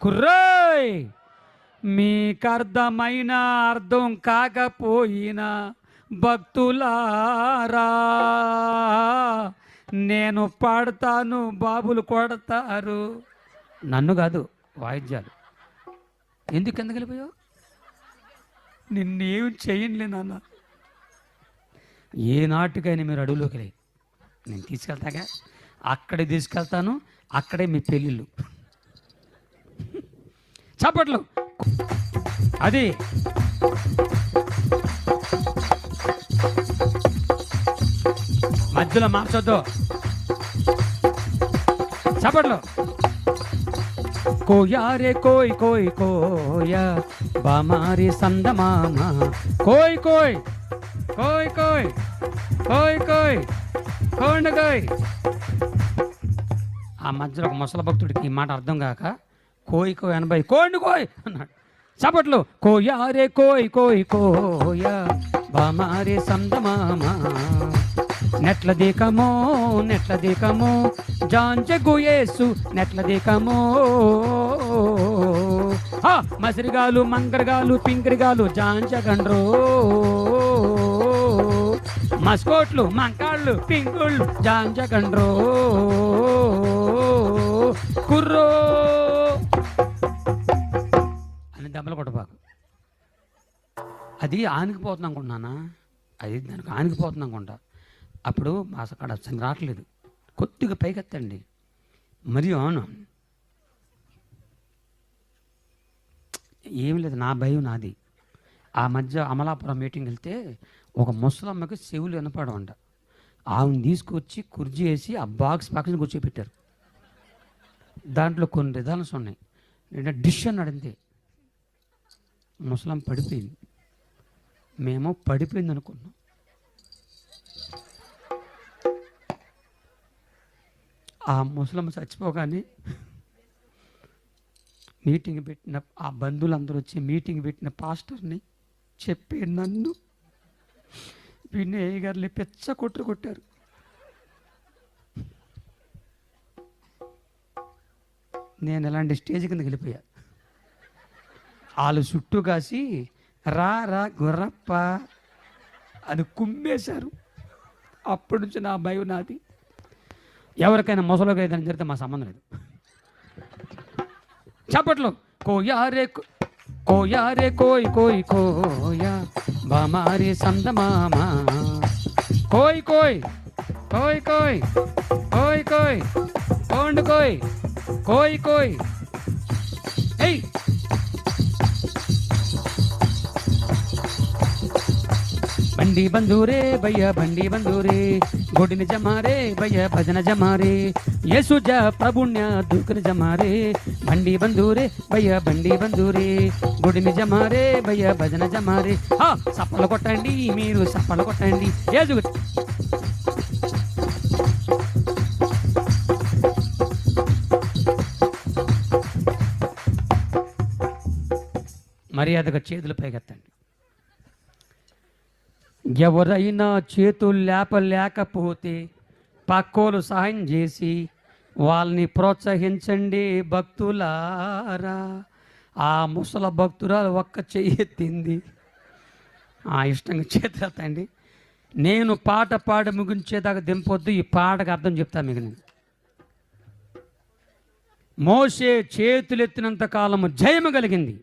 కుర్రోయ్! మీకర్థమైన అర్థం కాకపోయినా భక్తులారా నేను పాడతాను బాబులు కొడతారు. నన్ను కాదు వాయిద్యాలు. ఎందుకు ఎందుకు వెళ్ళిపోయావు? నిన్నేం చేయంలే నాన్న. ఏ నాటికైనా మీరు అడవులోకి వెళ్ళి నేను తీసుకెళ్తాగా? అక్కడే తీసుకెళ్తాను అక్కడే మీ పెళ్ళిళ్ళు. చప్పట్లు. అది. మధ్యలో మార్చొద్దు. చప్పట్లు. కోయారే కోయ్ కోయ్ కోయ. బామారి సందమామ కోయ్ కోయ్. కోయ్ కోయ్. కోయ్ కోయ్. కోండ కోయ్. ఆ మధ్యలో ఒక ముసల భక్తుడికి ఈ మాట అర్థం కాక కోయి కోయ్ ఎనభై. కోండి కోయ్ అన్నాడు. చప్పట్లు. కోయారే కోయ్ కోయ్ కోయ. బామారే సందమామా. నెట్ల దీకమో నెట్ల దీకమో. జాంజగు గుయేసు నెట్ల దీకమో. మసిరిగాలు మంగరగాలు పింకరిగాలు జాంజగండ్రో మస్కోట్లు మంకాళ్ళు పింకుళ్ళు జాంజగండ్రో కుర్రో. దెబ్బలు కొట్టబాకు అది ఆనికిపోతుంది అనుకుంటున్నానా అది దానికి ఆనికిపోతుంది అనుకుంటా అప్పుడు మా అక్కడ అసలు రావట్లేదు. కొద్దిగా పైకెత్తండి. మరి అవును. ఏం లేదు నా భయం నాది. ఆ మధ్య అమలాపురం మీటింగ్ వెళ్తే ఒక ముసలమ్మకి చెవులు వినపడమంట ఆమెను తీసుకొచ్చి కుర్జీ వేసి ఆ బాక్స్ పక్కన కూర్చోబెట్టారు దాంట్లో కొన్ని రిజల్ట్స్ ఉన్నాయి. నేను డిష్ అన్నాడు అంతే. ముసలం పడిపోయింది. మేము పడిపోయింది అనుకున్నాం. ఆ ముసలమ్మ చచ్చిపోగానే మీటింగ్ పెట్టిన ఆ బంధువులందరూ వచ్చి మీటింగ్ పెట్టిన పాస్టర్ని చెప్పి నన్ను వినయ్ గారిని పెచ్చ కొట్టు కొట్టారు. నేను ఎలాంటి స్టేజ్ కిందకి వెళ్ళిపోయాను వాళ్ళు చుట్టూ కాసి రా రా గుర్రప్ప అని కుమ్మేశారు. అప్పటి నుంచి నా భయం నాది. ఎవరికైనా ముసలిగా ఏదైనా జరిగితే మా సంబంధం లేదు. చప్పట్లు. కోయారే కో- కోయారే కోయ్ కోయ్ కోయ బామారే సందమామ కోయ్ కోయ్ కోయ్ కోయ్ కోయ్ కోయ్ కోండు కోయ్ కోయ్ కోయ్ బండి బంధూరే భయ్య బండి బంధూరే గొడిని జమారే భయ్య భజన జమారే యేసుజ ప్రభుణ్య దూకుని జమారే బండి బంధూరే భయ్య బండి బంధూరే గుడిని జమారే భయ్య భజన జమారే. ఆ సప్పలు కొట్టండి మీరు సప్పలు కొట్టండి. యేసు మర్యాదగా చేతులు పైకెత్తండి. ఎవరైనా చేతులు లేపలేకపోతే పక్కోలు సహాయం చేసి వాళ్ళని ప్రోత్సహించండి భక్తులారా. ఆ ముసల భక్తురాలు ఒక్క చెయ్యి ఆ ఇష్టంగా చేతులు నేను పాట పాడి ముగించేదాకా దింపొద్దు ఈ పాటకు అర్థం చెప్తాను మీకు నేను. మోసే చేతులెత్తినంత కాలము జయము కలిగింది.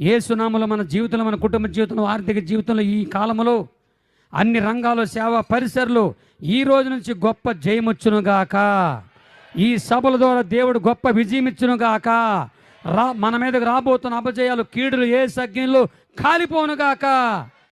ఏ సునామలో మన జీవితంలో మన కుటుంబ జీవితంలో ఆర్థిక జీవితంలో ఈ కాలంలో అన్ని రంగాలు సేవ పరిసరలు ఈ రోజు నుంచి గొప్ప జయమొచ్చునుగాక. ఈ సభల ద్వారా దేవుడు గొప్ప విజయమిచ్చునుగాక. రా మన మీదకి రాబోతున్న అపజయాలు కీడులు ఏ సజ్ఞంలో కాలిపోనుగాక.